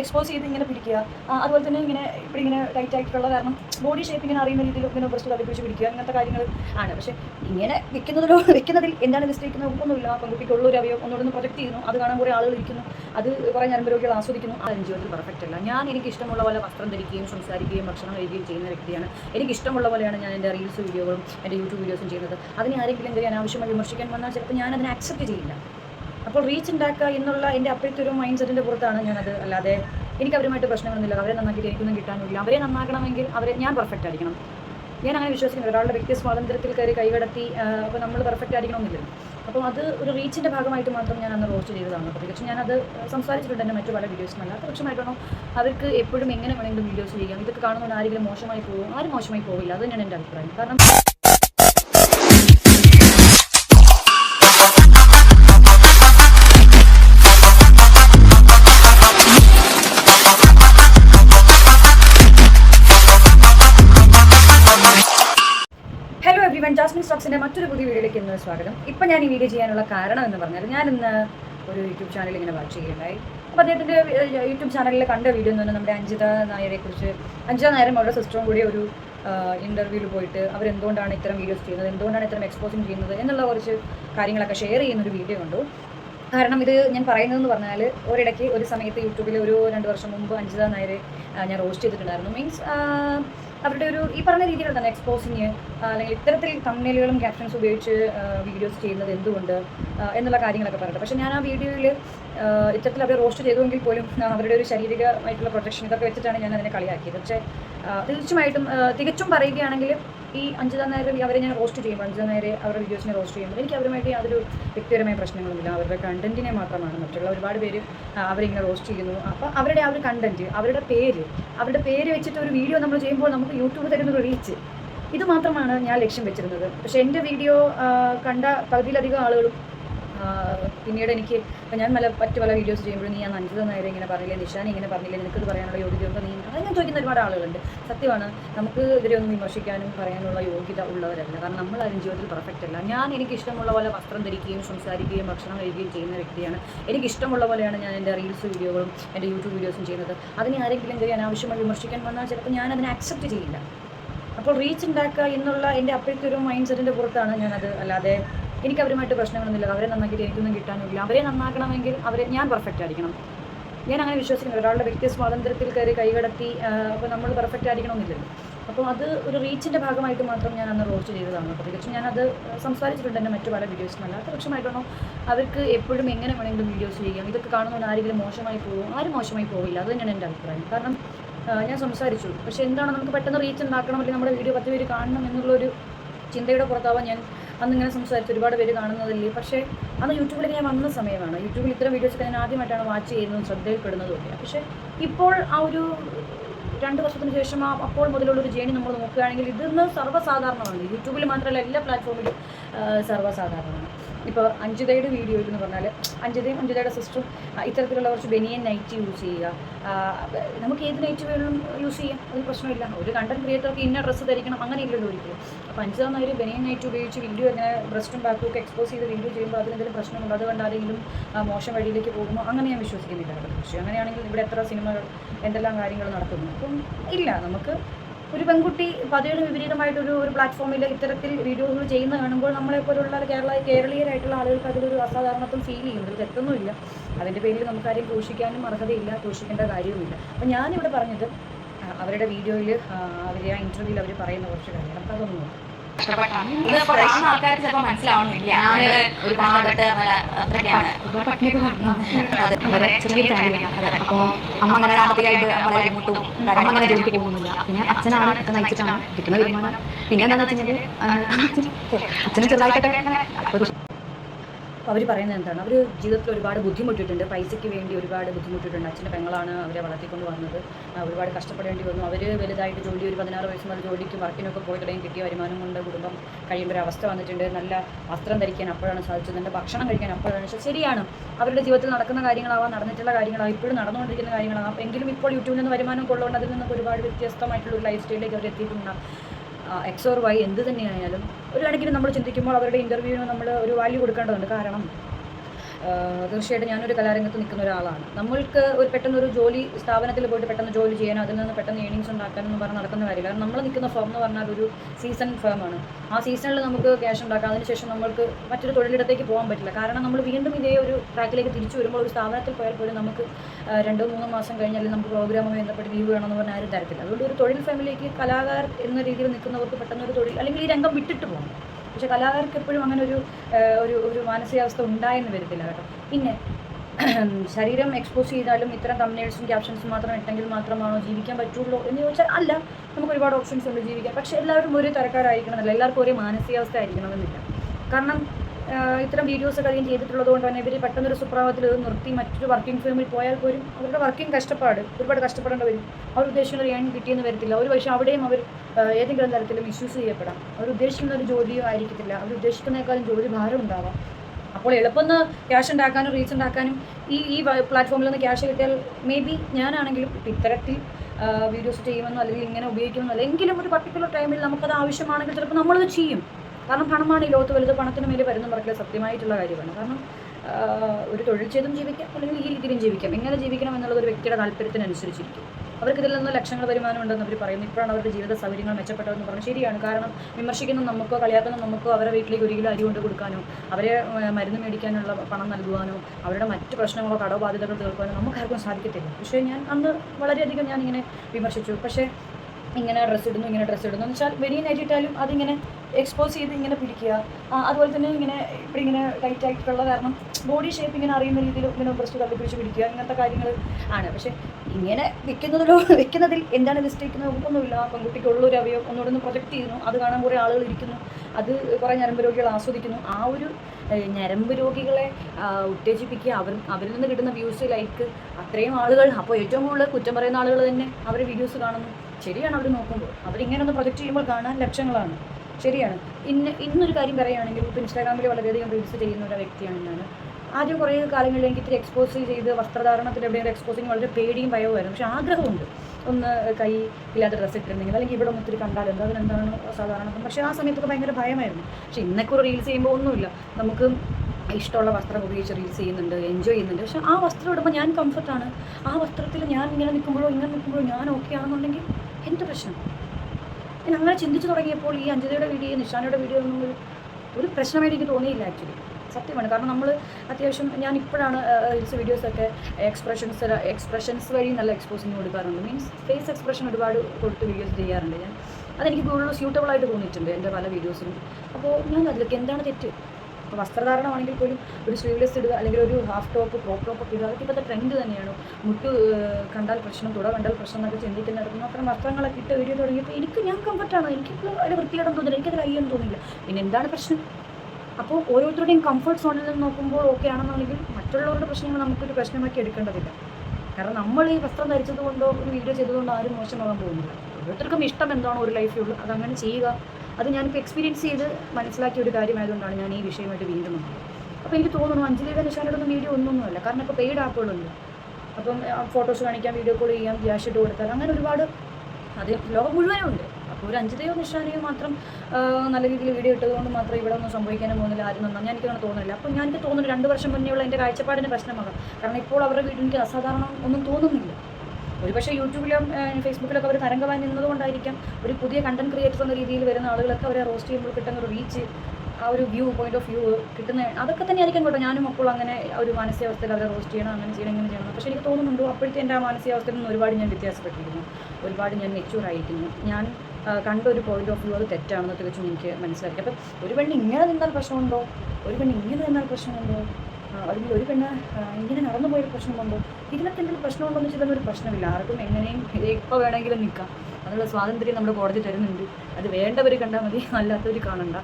Expose ചെയ്ത് ഇങ്ങനെ പിടിക്കുക. അതുപോലെ തന്നെ ഇങ്ങനെ ഇവിടെ ഇങ്ങനെ ടൈറ്റ് ആയിട്ടുള്ള കാരണം ബോഡി ഷേപ്പ് ഇങ്ങനെ അറിയുന്ന രീതിയിൽ ഇങ്ങനെ ബ്രസ്റ്റ് തള്ളി പിടിച്ച് പിടിക്കുക അങ്ങനത്തെ കാര്യങ്ങൾ ആണ്. പക്ഷേ ഇങ്ങനെ വെക്കുന്നതിലോ വെക്കുന്നതിൽ എന്താണ് മിസ്റ്റേക്ക് ഒന്നുമില്ല. പെൺകുട്ടിക്കുള്ള ഒരു അവയവം ഒന്നുകൂടെ പ്രൊജക്ട് ചെയ്യുന്നു. അത് കാണാൻ കുറേ ആളുകൾ ഇരിക്കുന്നു. അത് കുറേ ഞരമ്പ് രോഗികൾ ആസ്വദിക്കുന്നു. ആ ജീവിതത്തിൽ പെർഫെക്റ്റ് അല്ല. ഞാൻ എനിക്ക് ഇഷ്ടമുള്ള പോലെ വസ്ത്രം ധരിക്കുകയും സംസാരിക്കുകയും ഭക്ഷണം കഴിക്കുകയും ചെയ്യുന്ന വ്യക്തിയാണ്. എനിക്ക് ഇഷ്ടമുള്ള പോലെയാണ് ഞാൻ എന്റെ റീൽസ് വീഡിയോകളും എന്റെ യൂട്യൂബ് വീഡിയോസും ചെയ്യുന്നത്. അതിനെ ആരെങ്കിലും എന്തെങ്കിലും അനാവശ്യമായി വിമർശിക്കാൻ വന്നാൽ ചിലപ്പോൾ ഞാൻ അതിനെ അക്സെപ്റ്റ് ചെയ്യില്ല. അപ്പോൾ റീച്ച് ഉണ്ടാക്കുക എന്നുള്ള എന്റെ അപ്പോഴത്തെ ഒരു മൈൻഡ് സെറ്റിന്റെ പുറത്താണ് ഞാനത്. അല്ലാതെ എനിക്ക് അവരുമായിട്ട് പ്രശ്നങ്ങളൊന്നുമില്ല. അവരെ നന്നാക്കിയിട്ട് എനിക്കൊന്നും കിട്ടാനില്ല. അവരെ നന്നാക്കണമെങ്കിൽ അവരെ ഞാൻ പെർഫെക്റ്റ് ആയിരിക്കണം. ഞാൻ അങ്ങനെ വിശ്വസിക്കുന്നു ഒരാളുടെ വ്യക്തി സ്വാതന്ത്ര്യത്തിൽ കയറി കൈകടത്തി അപ്പോൾ നമ്മൾ പെർഫെക്റ്റ് ആയിരിക്കണമെന്നില്ലല്ലോ. അപ്പോൾ അത് ഒരു റീച്ചിന്റെ ഭാഗമായിട്ട് മാത്രം ഞാൻ അന്ന് റോസ്റ്റ് ചെയ്തതാണ്. അപ്പോൾ പക്ഷേ ഞാനത് സംസാരിച്ചിട്ടുണ്ട് എന്റെ മറ്റു പല വീഡിയോസും അല്ലാത്ത പക്ഷമായിട്ടാണോ അവർക്ക് എപ്പോഴും എങ്ങനെ വേണമെങ്കിലും വീഡിയോസ് ചെയ്യാം. ഇതൊക്കെ കാണുമ്പോൾ ആരെങ്കിലും മോശമായി പോകും. ആരും മോശമായി പോവില്ല. അത് തന്നെയാണ് എന്റെ അഭിപ്രായം. കാരണം ജാസ്മിൻ സ്റ്റോക്സിന്റെ മറ്റൊരു പുതിയ വീഡിയോയിലേക്ക് ഇന്ന് സ്വാഗതം. ഇപ്പം ഞാൻ ഈ വീഡിയോ ചെയ്യാനുള്ള കാരണം എന്ന് പറഞ്ഞാൽ ഞാൻ ഇന്ന് ഒരു യൂട്യൂബ് ചാനൽ ഇങ്ങനെ വാച്ച് ചെയ്യുകയുണ്ടായി. അപ്പോൾ അദ്ദേഹത്തിന്റെ യൂട്യൂബ് ചാനലിൽ കണ്ട വീഡിയോ എന്ന് പറഞ്ഞാൽ നമ്മുടെ അഞ്ജിത നായരെ കുറിച്ച് അഞ്ജിത നായരും അവരുടെ സിസ്റ്ററും കൂടി ഒരു ഇന്റർവ്യൂവിൽ പോയിട്ട് അവർ എന്തുകൊണ്ടാണ് ഇത്തരം വീഡിയോസ് ചെയ്യുന്നത് എന്തുകൊണ്ടാണ് ഇത്തരം എക്സ്പോസിങ് ചെയ്യുന്നത് എന്നുള്ള കുറച്ച് കാര്യങ്ങളൊക്കെ ഷെയർ ചെയ്യുന്ന ഒരു വീഡിയോ കണ്ടു. കാരണം ഇത് ഞാൻ പറയുന്നതെന്ന് പറഞ്ഞാൽ ഒരിടയ്ക്ക് ഒരു സമയത്ത് യൂട്യൂബിൽ ഒരു രണ്ട് വർഷം മുമ്പ് അഞ്ചിത നായരെ ഞാൻ റോസ്റ്റ് ചെയ്തിട്ടുണ്ടായിരുന്നു. മീൻസ് അവരുടെ ഒരു ഈ പറഞ്ഞ രീതിയിലുള്ള തന്നെ എക്സ്പോസിങ് അല്ലെങ്കിൽ ഇത്തരത്തിൽ തമ്മിലുകളും ക്യാപ്ഷൻസ് ഉപയോഗിച്ച് വീഡിയോസ് ചെയ്യുന്നത് എന്തുകൊണ്ട് എന്നുള്ള കാര്യങ്ങളൊക്കെ പറഞ്ഞിട്ട്. പക്ഷേ ഞാൻ ആ വീഡിയോയിൽ ഇത്തരത്തിൽ അവരെ റോസ്റ്റ് ചെയ്തുവെങ്കിൽ പോലും അവരുടെ ഒരു ശാരീരികമായിട്ടുള്ള പ്രൊട്ടക്ഷൻ ഇതൊക്കെ വെച്ചിട്ടാണ് ഞാൻ അതിനെ കളിയാക്കിയത്. പക്ഷേ തീർച്ചയായിട്ടും തികച്ചും പറയുകയാണെങ്കിൽ ഈ അഞ്ജിത നായർ അവരെ ഞാൻ റോസ്റ്റ് ചെയ്യുമ്പോൾ അഞ്ജിത നായരെ അവരുടെ വീഡിയോസിനെ റോസ്റ്റ് ചെയ്യുമ്പോൾ എനിക്ക് അവരുമായിട്ട് യാതൊരു വ്യക്തിപരമായ പ്രശ്നങ്ങളൊന്നുമില്ല. അവരുടെ കണ്ടന്റിനെ മാത്രമാണ്. മറ്റുള്ള ഒരുപാട് പേര് അവരിങ്ങനെ റോസ്റ്റ് ചെയ്യുന്നു. അപ്പോൾ അവരുടെ ആ ഒരു കണ്ടന്റ് അവരുടെ പേര് അവരുടെ പേര് വെച്ചിട്ട് ഒരു വീഡിയോ നമ്മൾ ചെയ്യുമ്പോൾ നമുക്ക് യൂട്യൂബ് തരുന്ന ഒരു റീച്ച് ഇത് മാത്രമാണ് ഞാൻ ലക്ഷ്യം വെച്ചിരുന്നത്. പക്ഷേ എന്റെ വീഡിയോ കണ്ട പകുതിയിലധികം ആളുകളും പിന്നീട് എനിക്ക് ഇപ്പം ഞാൻ പല മറ്റു പല വീഡിയോസ് ചെയ്യുമ്പോഴും നീ ഞാൻ അഞ്ചിത നേരം ഇങ്ങനെ പറഞ്ഞില്ലേ നിഷാൻ ഇങ്ങനെ പറഞ്ഞില്ലേ നിനക്കത് പറയാനുള്ള യോഗ്യതയുണ്ടോ നീ? അങ്ങനെ ഞാൻ ചോദിക്കുന്ന ഒരുപാട് ആളുകളുണ്ട്. സത്യമാണ് നമുക്ക് ഇവരെ ഒന്നും വിമർശിക്കാനും പറയാനുള്ള യോഗ്യത ഉള്ളവരല്ല. കാരണം നമ്മൾ ആരും ജീവിതത്തിൽ പെർഫെക്റ്റ് അല്ല. ഞാൻ എനിക്ക് ഇഷ്ടമുള്ള പോലെ വസ്ത്രം ധരിക്കുകയും സംസാരിക്കുകയും ഭക്ഷണം കഴിക്കുകയും ചെയ്യുന്ന വ്യക്തിയാണ്. എനിക്ക് ഇഷ്ടമുള്ള പോലെയാണ് ഞാൻ എന്റെ റീൽസ് വീഡിയോകളും എന്റെ യൂട്യൂബ് വീഡിയോസും ചെയ്യുന്നത്. അതിനെ ആരെങ്കിലും എന്തെങ്കിലും അനാവശ്യമായി വിമർശിക്കാൻ വന്നാൽ ചിലപ്പോൾ ഞാൻ അതിനെ അക്സെപ്റ്റ് ചെയ്യില്ല. അപ്പോൾ റീച്ച് ഉണ്ടാക്കുക എന്നുള്ള എന്റെ അപ്പോഴത്തെ ഒരു മൈൻഡ് സെറ്റിന്റെ പുറത്താണ് ഞാനത് അല്ലാതെ എനിക്ക് അവരുമായിട്ട് പ്രശ്നങ്ങളൊന്നുമില്ല. അവരെ നന്നാക്കിയിട്ട് എനിക്കൊന്നും കിട്ടാനില്ല. അവരെ നന്നാക്കണമെങ്കിൽ അവരെ ഞാൻ പെർഫെക്റ്റ് ആയിരിക്കണം. ഞാൻ അങ്ങനെ വിശ്വസിക്കുന്നു ഒരാളുടെ വ്യക്തി സ്വാതന്ത്ര്യത്തിൽ കയറി കൈകടത്തി അപ്പോൾ നമ്മൾ പെർഫെക്റ്റ് ആയിരിക്കണമെന്നില്ലല്ലോ. അപ്പോൾ അത് ഒരു റീച്ചിന്റെ ഭാഗമായിട്ട് മാത്രം ഞാൻ അന്ന് റോസ്റ്റ് ചെയ്തതാണ്. അപ്പോൾ തികച്ചും ഞാനത് സംസാരിച്ചിട്ടുണ്ട് എന്റെ മറ്റു പല വീഡിയോസും അല്ലാത്ത പക്ഷമായിട്ടാണോ? അവർക്ക് എപ്പോഴും എങ്ങനെ വേണമെങ്കിലും വീഡിയോസ് ചെയ്യാം. ഇതൊക്കെ കാണുന്നവർ ആരെങ്കിലും മോശമായി പോകും ആരും മോശമായി പോവില്ല. അത് തന്നെയാണ് എന്റെ അഭിപ്രായം. കാരണം ഞാൻ സംസാരിച്ചു. പക്ഷേ എന്താണ് നമുക്ക് പെട്ടെന്ന് റീച്ച് ഉണ്ടാക്കണം? അല്ലെങ്കിൽ നമ്മുടെ വീഡിയോ പത്ത് പേര് കാണണം എന്നുള്ളൊരു ചിന്തയുടെ പുറത്താവാൻ ഞാൻ അന്ന് ഇങ്ങനെ സംസാരിച്ചു ഒരുപാട് പേര് കാണുന്നതല്ലേ? പക്ഷേ അന്ന് യൂട്യൂബിലേക്ക് ഞാൻ വന്ന സമയമാണ്. യൂട്യൂബിൽ ഇത്തരം വീഡിയോസൊക്കെ ഞാൻ ആദ്യമായിട്ടാണ് വാച്ച് ചെയ്യുന്നതും ശ്രദ്ധയിൽപ്പെടുന്നതും ഒക്കെ പക്ഷേ ഇപ്പോൾ ആ ഒരു രണ്ട് വർഷത്തിന് ശേഷം ആ അപ്പോൾ മുതലുള്ള ഒരു ജേണി നമ്മൾ നോക്കുകയാണെങ്കിൽ ഇതൊന്ന് സർവസാധാരണമാണ്. യൂട്യൂബിൽ മാത്രമല്ല എല്ലാ പ്ലാറ്റ്ഫോമിലും സർവസാധാരണമാണ്. ഇപ്പോൾ അഞ്ജിതയുടെ വീഡിയോ എന്ന് പറഞ്ഞാൽ അഞ്ജിതയും അഞ്ജിതയുടെ സിസ്റ്ററും ഇത്തരത്തിലുള്ള കുറച്ച് ബെനിയൻ നൈറ്റ് യൂസ് ചെയ്യുക. നമുക്ക് ഏത് നൈറ്റ് വേണമെങ്കിലും യൂസ് ചെയ്യാം. അതിന് പ്രശ്നമില്ല ഒരു കണ്ടന്റ് ക്രിയേറ്റർക്ക് ഇന്ന ഡ്രസ്സ് ധരിക്കണം. അങ്ങനെ ഇല്ലല്ലോ ഒരിക്കലും. എന്നൊരു ബനിയൻ നൈറ്റ് ഉപയോഗിച്ച് വീഡിയോ അങ്ങനെ ബ്രസ്റ്റും ബാക്കും ഒക്കെ എക്സ്പോസ് ചെയ്ത് വീഡിയോ ചെയ്യുമ്പോൾ അതിനെന്തെങ്കിലും പ്രശ്നമുണ്ടോ? അതുകൊണ്ട് ആരെങ്കിലും മോശം വഴിയിലേക്ക് പോകുമോ? അങ്ങനെ ഞാൻ വിശ്വസിക്കുന്നില്ല. പക്ഷേ അങ്ങനെയാണെങ്കിൽ ഇവിടെ എത്ര സിനിമകൾ എന്തെല്ലാം കാര്യങ്ങൾ നടക്കുന്നു? അപ്പം ഇല്ല നമുക്ക് ഒരു പെൺകുട്ടി പതിവിന് വിപരീതമായിട്ടൊരു ഒരു പ്ലാറ്റ്ഫോമിൽ ഇത്തരത്തിൽ വീഡിയോകൾ ചെയ്യുന്ന കാണുമ്പോൾ നമ്മളെപ്പോലുള്ള കേരള കേരളീയരായിട്ടുള്ള ആളുകൾക്ക് അതിലൊരു അസാധാരണത്വം ഫീൽ ചെയ്യുന്നത് തെറ്റൊന്നുമില്ല. അതിന്റെ പേരിൽ നമുക്കാരെയും ഘോഷിക്കാനും അർഹതയില്ല ഘോഷിക്കേണ്ട കാര്യവുമില്ല. അപ്പം ഞാനിവിടെ പറഞ്ഞത് അവരുടെ വീഡിയോയിൽ അവർ ആ ഇന്റർവ്യൂവിൽ അവർ പറയുന്ന കുറച്ച് കാര്യങ്ങൾ. നമുക്കതൊന്നും നോക്കാം. കഷ്ടപ്പെട്ടാണ്. ചിലപ്പോൾ മനസ്സിലാവണമെന്നില്ല അത്രയ്ക്കാണ് ചെറിയൊരു അപ്പോൾ അമ്മ അങ്ങനെ വളരെ അമ്മ അങ്ങനെ ജോലിക്ക് പോകുന്നില്ല പിന്നെ അച്ഛനാണ് നയിച്ചിട്ടാണ് കിട്ടുന്ന പിന്നെ എന്താണെന്ന് വെച്ച് കഴിഞ്ഞാൽ അച്ഛന് ചെറുതായിട്ടൊക്കെ ഒരു അപ്പോൾ അവർ പറയുന്നത് എന്താണ്? അവർ ജീവിതത്തിൽ ഒരുപാട് ബുദ്ധിമുട്ടിയിട്ടുണ്ട്. പൈസയ്ക്ക് വേണ്ടി ഒരുപാട് ബുദ്ധിമുട്ടിയിട്ടുണ്ട്. അച്ഛന്റെ പെങ്ങളാണ് അവരെ വളർത്തിക്കൊണ്ട് വന്നത്. ഒരുപാട് കഷ്ടപ്പെടേണ്ടി വന്നു. അവർ വലുതായിട്ട് ജോലി ഒരു പതിനാറ് വയസ്സ് മുതൽ ജോലിക്ക് വർക്കിനൊക്കെ പോയി തുടങ്ങി കിട്ടിയ വരുമാനം കൊണ്ട് കുടുംബം കഴിയുമ്പോൾ ഒരു അവസ്ഥ വന്നിട്ടുണ്ട്. നല്ല വസ്ത്രം ധരിക്കാൻ അപ്പോഴാണ് സാധിച്ചത്. നല്ല ഭക്ഷണം കഴിക്കാൻ അപ്പോഴാണ് പക്ഷേ ശരിയാണ്. അവരുടെ ജീവിതത്തിൽ നടക്കുന്ന കാര്യങ്ങളാവാം നടന്നിട്ടുള്ള കാര്യങ്ങളാവാം ഇപ്പോഴും നടന്നുകൊണ്ടിരിക്കുന്ന കാര്യങ്ങളാവാം. എങ്കിലും ഇപ്പോൾ യൂട്യൂബിൽ നിന്ന് വരുമാനം കൊള്ളുകൊണ്ട് അതിൽ നിന്നൊക്കെ ഒരുപാട് വ്യത്യസ്തമായിട്ടുള്ള ഒരു ലൈഫ് സ്റ്റൈലിലേക്ക് അവർ എത്തിയിട്ടുണ്ടാകും എക്സ് ഓർ വൈ എന്ത് തന്നെയായാലും ഒരു കണക്കിന് നമ്മൾ ചിന്തിക്കുമ്പോൾ അവരുടെ ഇന്റർവ്യൂവിന് നമ്മൾ ഒരു വാല്യൂ കൊടുക്കേണ്ടതുണ്ട്. കാരണം തീർച്ചയായിട്ടും ഞാനൊരു കലാരംഗത്ത് നിൽക്കുന്ന ഒരാളാണ്. നമ്മൾക്ക് ഒരു പെട്ടെന്ന് ഒരു ജോലി സ്ഥാപനത്തിൽ പോയിട്ട് പെട്ടെന്ന് ജോലി ചെയ്യാനോ അതിൽ നിന്ന് പെട്ടെന്ന് ഏണിങ്സ് ഉണ്ടാക്കാനോ എന്ന് പറഞ്ഞ് നടക്കുന്ന കാര്യമില്ല കാരണം നമ്മൾ നിൽക്കുന്ന ഫോം എന്ന് പറഞ്ഞാൽ ഒരു സീസൺ ഫേമാണ് ആ സീസണിൽ നമുക്ക് ക്യാഷ് ഉണ്ടാക്കാം. അതിനുശേഷം നമ്മൾക്ക് മറ്റൊരു തൊഴിലിടത്തേക്ക് പോകാൻ പറ്റില്ല. കാരണം നമ്മൾ വീണ്ടും ഇതേ ഒരു ട്രാക്കിലേക്ക് തിരിച്ചു വരുമ്പോൾ ഒരു സ്ഥാപനത്തിൽ പോയാൽ പോലും നമുക്ക് രണ്ടോ മൂന്നോ മാസം കഴിഞ്ഞാൽ നമുക്ക് പ്രോഗ്രാമുമായി ബന്ധപ്പെട്ട് ലീവ് വേണമെന്ന് പറഞ്ഞാൽ ആരും തരത്തില്ല. അതുകൊണ്ട് ഒരു തൊഴിൽ ഫാമിലിക്ക് കലാകാരൻ എന്ന രീതിയിൽ നിൽക്കുന്നവർക്ക് പെട്ടെന്ന് ഒരു തൊഴിൽ അല്ലെങ്കിൽ ഈ രംഗം വിട്ടിട്ട് പോകണം. പക്ഷെ കലാകാർക്ക് എപ്പോഴും അങ്ങനെ ഒരു ഒരു ഒരു മാനസികാവസ്ഥ ഉണ്ടായെന്ന് വരത്തില്ല കേട്ടോ. പിന്നെ ശരീരം എക്സ്പോസ് ചെയ്താലും ഇത്തരം തമിഴ്സും ക്യാപ്ഷൻസും മാത്രം ഇട്ടെങ്കിൽ മാത്രമാണോ ജീവിക്കാൻ പറ്റുള്ളൂ എന്ന് ചോദിച്ചാൽ അല്ല നമുക്ക് ഒരുപാട് ഓപ്ഷൻസ് ഉണ്ട് ജീവിക്കാൻ. പക്ഷെ എല്ലാവരും ഒരേ തരക്കാരായിരിക്കണമെന്നില്ല. എല്ലാവർക്കും ഒരേ മാനസികാവസ്ഥ ആയിരിക്കണമെന്നില്ല കാരണം ഇത്തരം വീഡിയോസ് ഒക്കെ അധികം ചെയ്തിട്ടുള്ളത് കൊണ്ട് തന്നെ ഇവർ പെട്ടെന്നൊരു സുപ്രഭാതത്തിൽ ഇത് നിർത്തി മറ്റൊരു വർക്കിംഗ് ഫേമിൽ പോയാൽ പോലും അവരുടെ വർക്കിംഗ് കഷ്ടപ്പാട് ഒരുപാട് കഷ്ടപ്പെടേണ്ടി വരും. അവർ ഉദ്ദേശിക്കുന്ന ഒരു ഏൺ കിട്ടിയെന്ന് വരത്തില്ല. ഒരു പക്ഷേ അവിടെയും അവർ ഏതെങ്കിലും തരത്തിലും ഇഷ്യൂസ് ചെയ്യപ്പെടാം. അവർ ഉദ്ദേശിക്കുന്ന ഒരു ജോലിയോ ആയിരിക്കത്തില്ല. അവർ ഉദ്ദേശിക്കുന്നതിനേക്കാളും ജോലി ഭാരം ഉണ്ടാവാം. അപ്പോൾ എളുപ്പമെന്ന് ക്യാഷ് ഉണ്ടാക്കാനും റീച്ച് ഉണ്ടാക്കാനും ഈ ഈ പ്ലാറ്റ്ഫോമിൽ നിന്ന് ക്യാഷ് കിട്ടിയാൽ മേ ബി ഞാനാണെങ്കിലും ഇത്തരത്തിൽ വീഡിയോസ് ചെയ്യുമെന്നോ അല്ലെങ്കിൽ ഇങ്ങനെ ഉപയോഗിക്കുമെന്നോ അല്ലെങ്കിലും ഒരു പർട്ടിക്കുലർ ടൈമിൽ നമുക്കത് ആവശ്യമാണെങ്കിൽ ചിലപ്പോൾ നമ്മളത് ചെയ്യും. കാരണം പണമാണ് ഈ ലോകത്ത് വലുത് പണത്തിന് മേലെ വരുന്ന പറഞ്ഞ സത്യമായിട്ടുള്ള കാര്യമാണ്. കാരണം ഒരു തൊഴിൽ ചെയ്തും ജീവിക്കാം അല്ലെങ്കിൽ ഈ രീതിയിലും ജീവിക്കാം. എങ്ങനെ ജീവിക്കണം എന്നുള്ളത് ഒരു വ്യക്തിയുടെ താല്പര്യത്തിനനുസരിച്ചിരിക്കും. അവർക്ക് ഇതിൽ നിന്ന് ലക്ഷങ്ങൾ വരുമാനം ഉണ്ടെന്ന് അവർ പറയുന്നു ഇപ്പോഴാണ് അവരുടെ ജീവിത സൗകര്യങ്ങൾ മെച്ചപ്പെട്ടതെന്ന് പറഞ്ഞു ശരിയാണ്. കാരണം വിമർശിക്കുന്ന നമുക്കോ കളിയാക്കുന്ന നമുക്കോ അവരെ വീട്ടിലേക്ക് ഒരു അരി കൊണ്ട് കൊടുക്കാനോ അവരെ മരുന്ന് മേടിക്കാനുള്ള പണം നൽകുവാനോ അവരുടെ മറ്റ് പ്രശ്നങ്ങളോ കടോ ബാധ്യതകൾ തീർക്കാനോ നമുക്കാർക്കും സാധിക്കത്തില്ല. പക്ഷേ ഞാൻ അന്ന് വളരെയധികം ഞാൻ ഇങ്ങനെ വിമർശിച്ചു. പക്ഷേ ഇങ്ങനെ ഡ്രസ്സ് ഇടുന്നു ഇങ്ങനെ ഡ്രസ്സ് ഇടുന്നു. എന്ന് വെച്ചാൽ വെളിയിൽ നൈറ്റിട്ടാലും അതിങ്ങനെ എക്സ്പോസ് ചെയ്ത് ഇങ്ങനെ പിടിക്കുക. അതുപോലെ തന്നെ ഇങ്ങനെ ഇവിടെ ഇങ്ങനെ ടൈറ്റ് ആയിട്ടുള്ള കാരണം ബോഡി ഷേപ്പ് ഇങ്ങനെ അറിയുന്ന രീതിയിൽ ഇങ്ങനെ ബ്രസ്റ്റ് തള്ളി പിടിച്ച് പിടിക്കുക. ഇങ്ങനത്തെ കാര്യങ്ങൾ ആണ്. പക്ഷേ ഇങ്ങനെ വെക്കുന്നതിലോ വെക്കുന്നതിൽ എന്താണ് മിസ്റ്റേക്ക് എന്ന് ഒന്നുമില്ല ആ പെൺകുട്ടിക്കുള്ള ഒരു അവയവം ഒന്നുകൂടെ ഒന്ന് പ്രൊജക്റ്റ് ചെയ്യുന്നു. അത് കാണാൻ കുറേ ആളുകൾ ഇരിക്കുന്നു. അത് കുറേ ഞരമ്പ് രോഗികൾ ആസ്വദിക്കുന്നു. ആ ഒരു ഞരമ്പ് രോഗികളെ ഉത്തേജിപ്പിക്കുക. അവർ അവരിൽ നിന്ന് കിട്ടുന്ന വ്യൂസ് ലൈക്ക് അത്രയും ആളുകൾ. അപ്പോൾ ഏറ്റവും കൂടുതൽ കുറ്റം പറയുന്ന ആളുകൾ തന്നെ അവരെ വീഡിയോസ് കാണുന്നു. ശരിയാണ് അവർ നോക്കുമ്പോൾ. അവരിങ്ങനെ ഒന്ന് പ്രൊജക്റ്റ് ചെയ്യുമ്പോൾ കാണാൻ ലക്ഷങ്ങളാണ്. ശരിയാണ്. ഇന്ന് ഇന്നൊരു കാര്യം പറയുകയാണെങ്കിൽ ഇപ്പോൾ ഇൻസ്റ്റാഗ്രാമിൽ വളരെയധികം റീൽസ് ചെയ്യുന്ന ഒരു വ്യക്തിയാണ് ഞാൻ ആദ്യം കുറേ കാലങ്ങളിൽ എനിക്ക് ഇത്തിരി എക്സ്പോസ് ചെയ്ത് വസ്ത്രധാരണത്തിൽ എവിടെയെങ്കിലും എക്സ്പോസിങ് വളരെ പേടിയും ഭയവുമായിരുന്നു പക്ഷേ ആഗ്രഹമുണ്ട്. ഒന്ന് കൈ ഇല്ലാത്ത ഡ്രസ്സ് ഇട്ടിരുന്നെങ്കിൽ അല്ലെങ്കിൽ ഇവിടെ ഒന്ന് ഒത്തിരി കണ്ടാൽ എന്താ അതിനെന്താണ് സാധാരണ പക്ഷേ ആ സമയത്തൊക്കെ ഭയങ്കര ഭയമായിരുന്നു. പക്ഷേ ഇന്നൊക്കെ ഒരു റീൽസ് ചെയ്യുമ്പോൾ ഒന്നുമില്ല. നമുക്ക് ഇഷ്ടമുള്ള വസ്ത്രം ഉപയോഗിച്ച് റീൽസ് ചെയ്യുന്നുണ്ട് എൻജോയ് ചെയ്യുന്നുണ്ട്. പക്ഷേ ആ വസ്ത്രം ഇടുമ്പോൾ ഞാൻ കംഫർട്ടാണ് ആ വസ്ത്രത്തിൽ ഞാൻ ഇങ്ങനെ നിൽക്കുമ്പോഴോ ഇങ്ങനെ നിൽക്കുമ്പോഴോ ഞാൻ ഓക്കെ ആണെന്നുണ്ടെങ്കിൽ എന്ത് പ്രശ്നം? ഞാൻ അങ്ങനെ ചിന്തിച്ചു തുടങ്ങിയപ്പോൾ ഈ അഞ്ജലിയുടെ വീഡിയോ നിഷാനയുടെ വീഡിയോ ഒന്നും ഒരു ഒരു പ്രശ്നമായിട്ട് എനിക്ക് തോന്നിയില്ല ആക്ച്വലി സത്യമാണ്. കാരണം നമ്മൾ അത്യാവശ്യം ഞാൻ ഇപ്പോഴാണ് റീൽസ് വീഡിയോസൊക്കെ എക്സ്പ്രഷൻസ് എക്സ്പ്രഷൻസ് വഴി നല്ല എക്സ്പോസിങ് കൊടുക്കാറുണ്ട്. മീൻസ് ഫേസ് എക്സ്പ്രഷൻ ഒരുപാട് കൊടുത്ത് വീഡിയോസ് ചെയ്യാറുണ്ട് ഞാൻ. അതെനിക്ക് കൂടുതൽ സ്യൂട്ടബിൾ ആയിട്ട് തോന്നിയിട്ടുണ്ട് എന്റെ പല വീഡിയോസിലും അപ്പോൾ ഞാൻ അതിലേക്ക് എന്താണ് തെറ്റ്? ഇപ്പോൾ വസ്ത്രധാരണമാണെങ്കിൽ പോലും ഒരു സ്ലീവ്ലെസ് ഇടുക അല്ലെങ്കിൽ ഒരു ഹാഫ് ടോപ്പ് ക്രോപ്പ് ടോപ്പ് ഒക്കെ ഇടുക അതൊക്കെ ഇപ്പോഴത്തെ ട്രെൻഡ് തന്നെയാണ്. മുട്ട് കണ്ടാൽ പ്രശ്നം തുട കണ്ടാൽ പ്രശ്നം എന്നൊക്കെ ചിന്തിക്കുന്നിടത്തുനിന്ന് അത്തരം വസ്ത്രങ്ങളൊക്കെ ഇട്ട് വീഡിയോ തുടങ്ങിയപ്പോൾ എനിക്ക് ഞാൻ കംഫർട്ടാണ് എനിക്കിപ്പോൾ അതിൽ വൃത്തികേടം തോന്നില്ല എനിക്കത് കഴിയാൻ തോന്നില്ല പിന്നെ എന്താണ് പ്രശ്നം? അപ്പോൾ ഓരോരുത്തരുടെയും കംഫർട്ട് സോണിൽ നിന്ന് നോക്കുമ്പോൾ ഓക്കെ ആണെന്നുണ്ടെങ്കിൽ മറ്റുള്ളവരുടെ പ്രശ്നങ്ങൾ നമുക്കൊരു പ്രശ്നമാക്കി എടുക്കേണ്ടതില്ല. കാരണം നമ്മൾ ഈ വസ്ത്രം ധരിച്ചത് കൊണ്ടോ ഒരു വീഡിയോ ചെയ്തതുകൊണ്ടോ ആരും മോശമാകാൻ പോകുന്നില്ല. ഓരോരുത്തർക്കും ഇഷ്ടം എന്താണോ ഒരു ലൈഫേ ഉള്ളൂ അതങ്ങനെ ചെയ്യുക. അത് ഞാനിപ്പോൾ എക്സ്പീരിയൻസ് ചെയ്ത് മനസ്സിലാക്കിയ ഒരു കാര്യമായതുകൊണ്ടാണ് ഞാൻ ഈ വിഷയമായിട്ട് വീണ്ടും വന്നത്. അപ്പോൾ എനിക്ക് തോന്നുന്നു അഞ്ജലിയുടെ നിശാനോടൊന്നും വീഡിയോ ഒന്നൊന്നുമല്ല. കാരണം ഇപ്പോൾ പെയ്ഡ് ആപ്പുകളുണ്ട് അപ്പം ഫോട്ടോസ് കാണിക്കാം വീഡിയോ കോൾ ചെയ്യാം ക്യാഷ് ഇട്ട് കൊടുത്താൽ അങ്ങനെ ഒരുപാട് അത് ലോകം മുഴുവനും ഉണ്ട്. അപ്പോൾ ഒരു അഞ്ചിതയോ നിഷാനയോ മാത്രം നല്ല രീതിയിൽ വീഡിയോ ഇട്ടതുകൊണ്ട് മാത്രം ഇവിടെ ഒന്നും സംഭവിക്കാനും പോകുന്നില്ല ആരും നന്നാ ഞാൻ എനിക്കങ്ങനെ തോന്നുന്നില്ല. അപ്പോൾ ഞാൻ എനിക്ക് തോന്നുന്നു രണ്ട് വർഷം മുന്നേയുള്ള എന്റെ കാഴ്ചപ്പാടിന്റെ പ്രശ്നമാകാം കാരണം ഇപ്പോൾ അവരുടെ എനിക്ക് അസാധാരണം ഒന്നും തോന്നുന്നില്ല. ഒരു പക്ഷേ യൂട്യൂബിലും ഫേസ്ബുക്കിലൊക്കെ അവർ തരംഗമായി നിന്നതുകൊണ്ടായിരിക്കാം ഒരു പുതിയ കണ്ടന്റ് ക്രിയേറ്റർ എന്ന രീതിയിൽ വരുന്ന ആളുകളൊക്കെ അവരെ റോസ്റ്റ് ചെയ്യുമ്പോൾ കിട്ടുന്ന ഒരു റീച്ച് ആ ഒരു വ്യൂ പോയിന്റ് ഓഫ് വ്യൂ കിട്ടുന്ന അതൊക്കെ തന്നെ ആയിരിക്കും കേട്ടോ. ഞാനും അപ്പോൾ അങ്ങനെ ഒരു മാനസികാവസ്ഥയിൽ അവരെ റോസ്റ്റ് ചെയ്യണം അങ്ങനെ ചെയ്യണം ഇങ്ങനെ ചെയ്യണം. പക്ഷേ എനിക്ക് തോന്നുന്നുണ്ട് അപ്പോഴത്തെ എന്റെ ആ മാനസികാവസ്ഥയിൽ നിന്ന് ഒരുപാട് ഞാൻ വ്യത്യാസപ്പെട്ടിരിക്കുന്നു. ഒരുപാട് ഞാൻ മെച്യൂർ ആയിരിക്കുന്നു. ഞാൻ കണ്ട ഒരു പോയിന്റ് ഓഫ് വ്യൂ അത് തെറ്റാണെന്ന് തികച്ചും എനിക്ക് മനസ്സിലാക്കി അപ്പം ഒരു പെണ്ണ് ഇങ്ങനെ നിന്നാൽ പ്രശ്നമുണ്ടോ? ഒരു പെണ്ണ് ഇങ്ങനെ നിന്നാൽ പ്രശ്നമുണ്ടോ? അല്ലെങ്കിൽ ഒരു പെണ്ണ് ഇങ്ങനെ നടന്നു പോയൊരു പ്രശ്നമുണ്ടോ? ഇതിനൊക്കെ എന്തെങ്കിലും പ്രശ്നമുണ്ടോ എന്ന് ഒരു പ്രശ്നമില്ല. ആർക്കും എങ്ങനെയും എപ്പോൾ വേണമെങ്കിലും നിൽക്കാം അതിനുള്ള സ്വാതന്ത്ര്യം നമ്മുടെ കോടതി തരുന്നുണ്ട്. അത് വേണ്ടവർ കണ്ടാൽ മതി അല്ലാത്തവർ കാണണ്ട.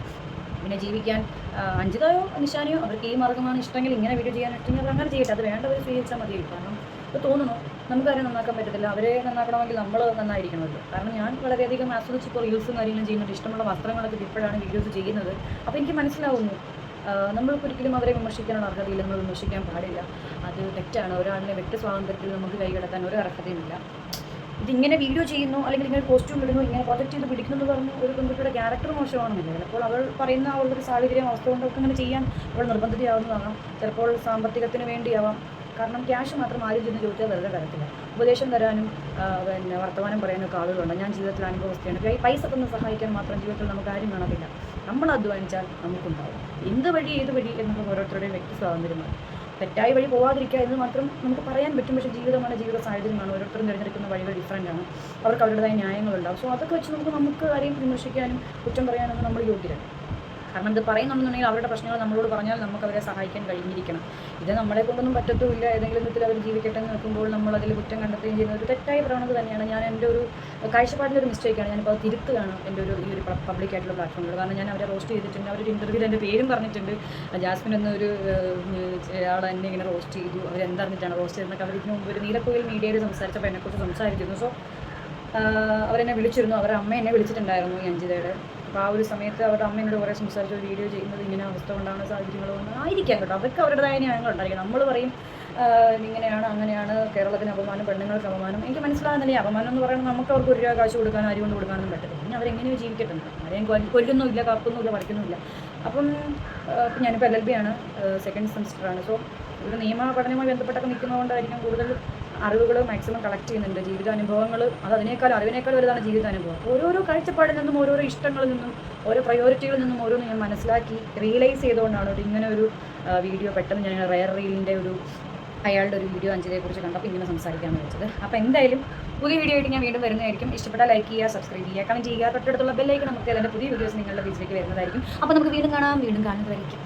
പിന്നെ ജീവിക്കാൻ ആ, അഞ്ജിതയോ നിശാനയോ അവർക്ക് ഈ മാർഗമാണ് ഇഷ്ടമെങ്കിൽ ഇങ്ങനെ വീഡിയോ ചെയ്യാൻ ഇഷ്ടമെങ്കിൽ അങ്ങനെ ചെയ്യട്ടെ. അത് വേണ്ടവർ സ്വീകരിച്ചാൽ മതി. കാരണം ഇപ്പോൾ തോന്നുന്നു നമുക്കാരെ നന്നാക്കാൻ പറ്റത്തില്ല. അവരെ നന്നാക്കണമെങ്കിൽ നമ്മൾ നന്നായിരിക്കണമല്ലോ കാരണം ഞാൻ വളരെയധികം ആസ്വദിച്ച് ഇപ്പോൾ റീൽസും കാര്യങ്ങളും ചെയ്യുന്നുണ്ട്. ഇഷ്ടമുള്ള വസ്ത്രങ്ങളൊക്കെ ഇപ്പോഴാണ് വീഡിയോസ് ചെയ്യുന്നത്. അപ്പോൾ എനിക്ക് മനസ്സിലാവുന്നു. നമ്മൾക്കൊരിക്കലും അവരെ വിമർശിക്കാനുള്ള അർഹതയില്ല നമ്മൾ വിമർശിക്കാൻ പാടില്ല. അത് തെറ്റാണ്. ഒരാളിനെ വ്യക്തി സ്വാതന്ത്ര്യത്തിൽ നമുക്ക് കൈകടത്താൻ ഒരു അർഹതയുമില്ല. ഇതിങ്ങനെ വീഡിയോ ചെയ്യുന്നു അല്ലെങ്കിൽ ഇങ്ങനെ കോസ്റ്റ്യൂം ഇടുന്നു ഇങ്ങനെ പ്രൊജക്റ്റ് ചെയ്ത് പിടിക്കുന്നു എന്ന് പറഞ്ഞ് ഒരു പെൺകുട്ടിയുടെ ക്യാരക്ടർ മോശമാണെന്നില്ല. ചിലപ്പോൾ അവൾ പറയുന്ന അവളുടെ ഒരു സാഹചര്യം അവസ്ഥ കൊണ്ടൊക്കെ അങ്ങനെ ചെയ്യാൻ അവൾ നിർബന്ധിതയാവുന്നതാകാം. ചിലപ്പോൾ സാമ്പത്തികത്തിന് വേണ്ടിയാവാം. കാരണം ക്യാഷ് മാത്രം ആരും ചെന്ന് ചോദിച്ചാൽ വെറുതെ തരത്തില്ല ഉപദേശം തരാനും പിന്നെ വർത്തമാനം പറയാനൊക്കെ ആളുകളുണ്ട് ഞാൻ ജീവിതത്തിൽ അനുഭവസ്ഥയാണ് പൈസ തന്നെ സഹായിക്കാൻ മാത്രം ജീവിതത്തിൽ നമുക്ക് ആരും കാണത്തില്ല. നമ്മൾ അധ്വാനിച്ചാൽ നമുക്കുണ്ടാവും. എന്ത് വഴി ഏത് വഴി എന്നുള്ള ഓരോരുത്തരുടെയും വ്യക്തി സ്വാതന്ത്ര്യമാണ് തെറ്റായ വഴി പോവാതിരിക്കുക എന്ന് മാത്രം നമുക്ക് പറയാൻ പറ്റും. പക്ഷേ ജീവിതമാണ് ജീവിത സാഹചര്യമാണ്. ഓരോരുത്തരും തിരഞ്ഞെടുക്കുന്ന വഴികൾ ഡിഫറന്റ് ആണ്. അവർക്ക് അവരുടേതായ ന്യായങ്ങളുണ്ടാവും. സോ അതൊക്കെ വെച്ച് നമുക്ക് നമുക്ക് ആരെയും വിമർശിക്കാനും കുറ്റം പറയാനൊന്നും നമ്മൾ യോഗ്യരല്ല. കാരണം ഇത് പറയുന്നുണ്ടെന്നുണ്ടെങ്കിൽ അവരുടെ പ്രശ്നങ്ങൾ നമ്മളോട് പറഞ്ഞാൽ നമുക്ക് അവരെ സഹായിക്കാൻ കഴിഞ്ഞിരിക്കണം. ഇത് നമ്മളെ കൊണ്ടൊന്നും പറ്റത്തുമില്ല. ഏതെങ്കിലും വിധത്തിൽ അവർ ജീവിക്കട്ടെ എന്ന് നിൽക്കുമ്പോൾ നമ്മൾ അതിൽ കുറ്റം കണ്ടെത്തുകയും ചെയ്യുന്ന ഒരു തെറ്റായ പ്രവണത തന്നെയാണ്. ഞാൻ എന്റെ ഒരു കാഴ്ചപ്പാടിന്റെ ഒരു മിസ്റ്റേക്കാണ് ഞാനിപ്പോൾ അത് തിരുത്തുകയാണ് എന്റെ ഒരു ഈ ഒരു പബ്ലിക് ആയിട്ടുള്ള പ്ലാറ്റ്ഫോമിൽ കാരണം ഞാൻ അവരെ റോസ്റ്റ് ചെയ്തിട്ടുണ്ട്. അവരൊരു ഇന്റർവ്യൂവിൽ എന്റെ പേരും പറഞ്ഞിട്ടുണ്ട്. ജാസ്മിൻ എന്നൊരു ആൾ എന്നെ ഇങ്ങനെ റോസ്റ്റ് ചെയ്തു. അവരെന്തറിഞ്ഞിട്ടാണ് റോസ്റ്റ് ചെയ്തെന്നൊക്കെ അവർ ഇതിനു മുമ്പ് ഒരു നീലക്കോയിൽ മീഡിയയിൽ സംസാരിച്ചപ്പോൾ എന്നെക്കുറിച്ച് സംസാരിച്ചിരുന്നു. സോ അവരെന്നെ വിളിച്ചിരുന്നു. അവരുടെ അമ്മ എന്നെ വിളിച്ചിട്ടുണ്ടായിരുന്നു ഈ അഞ്ജിതയുടെ അപ്പോൾ ആ ഒരു സമയത്ത് അവരുടെ അമ്മ എന്നോട് കുറേ സംസാരിച്ചു ഒരു വീഡിയോ ചെയ്യുന്നത് ഇങ്ങനെ അവസ്ഥ കൊണ്ടാണ് സാഹചര്യങ്ങൾ കൊണ്ട് ആയിരിക്കാം കേട്ടോ. അവർക്ക് അവരുടേതായ ന്യായങ്ങളുണ്ടായിരിക്കും നമ്മൾ പറയും ഇങ്ങനെയാണ് അങ്ങനെയാണ് കേരളത്തിന് അപമാനം പെണ്ണുങ്ങൾക്ക് അപമാനം. എനിക്ക് മനസ്സിലാകുന്നില്ല അപമാനം എന്ന് പറയുന്നത് നമുക്ക് അവർക്ക് ഒരു രൂപ കാശ് കൊടുക്കാനും അരി കൊണ്ട് കൊടുക്കാനൊന്നും പറ്റത്തില്ല. പിന്നെ അവരെങ്ങനെയോ ജീവിക്കട്ടുണ്ട് ആരെയും കൊല്ല- കൊല്ലുന്നുമില്ല കപ്പൊന്നുമില്ല പഠിക്കുന്നുമില്ല അപ്പം ഞാനിപ്പോൾ എൽ എൽ ബി ആണ് സെക്കൻഡ് സെമിസ്റ്ററാണ് സോ ഒരു നിയമ പഠനവുമായി ബന്ധപ്പെട്ടൊക്കെ നിൽക്കുന്നതുകൊണ്ടായിരിക്കും കൂടുതൽ അറിവുകൾ മാക്സിമം കളക്ട് ചെയ്യുന്നുണ്ട് ജീവിതാനുഭവങ്ങൾ അത് അതിനേക്കാൾ അറിവിനേക്കാൾ വലുതാണ് ജീവിതാനുഭവം. ഓരോരോ കാഴ്ചപ്പാടിൽ നിന്നും ഓരോരോ ഇഷ്ടങ്ങളിൽ നിന്നും ഓരോ പ്രയോറിറ്റികളിൽ നിന്നും ഓരോന്ന് ഞാൻ മനസ്സിലാക്കി റിയലൈസ് ചെയ്തുകൊണ്ടാണ് ഒരു ഇങ്ങനെ ഒരു വീഡിയോ പെട്ടെന്ന് ഞാൻ റയർ റീലിന്റെ ഒരു അയാളുടെ ഒരു വീഡിയോ അഞ്ചിനെക്കുറിച്ച് കണ്ടപ്പോൾ ഇങ്ങനെ സംസാരിക്കാമെന്ന് വെച്ചത്. അപ്പോൾ എന്തായാലും പുതിയ വീഡിയോ ആയിട്ട് ഞാൻ വീണ്ടും വരുന്നതായിരിക്കും. ഇഷ്ടപ്പെട്ട ലൈക്ക് ചെയ്യുക സബ്സ്ക്രൈബ് ചെയ്യുക കമന്റ് ചെയ്യുക തൊട്ടടുത്തുള്ള ബെല്ലൈക്കൺ നമുക്ക് അതിന്റെ പുതിയ വീഡിയോസ് നിങ്ങളുടെ വീട്ടിലേക്ക് വരുന്നതായിരിക്കും. അപ്പോൾ നമുക്ക് വീണ്ടും കാണാം. വീണ്ടും കാണുന്നതായിരിക്കും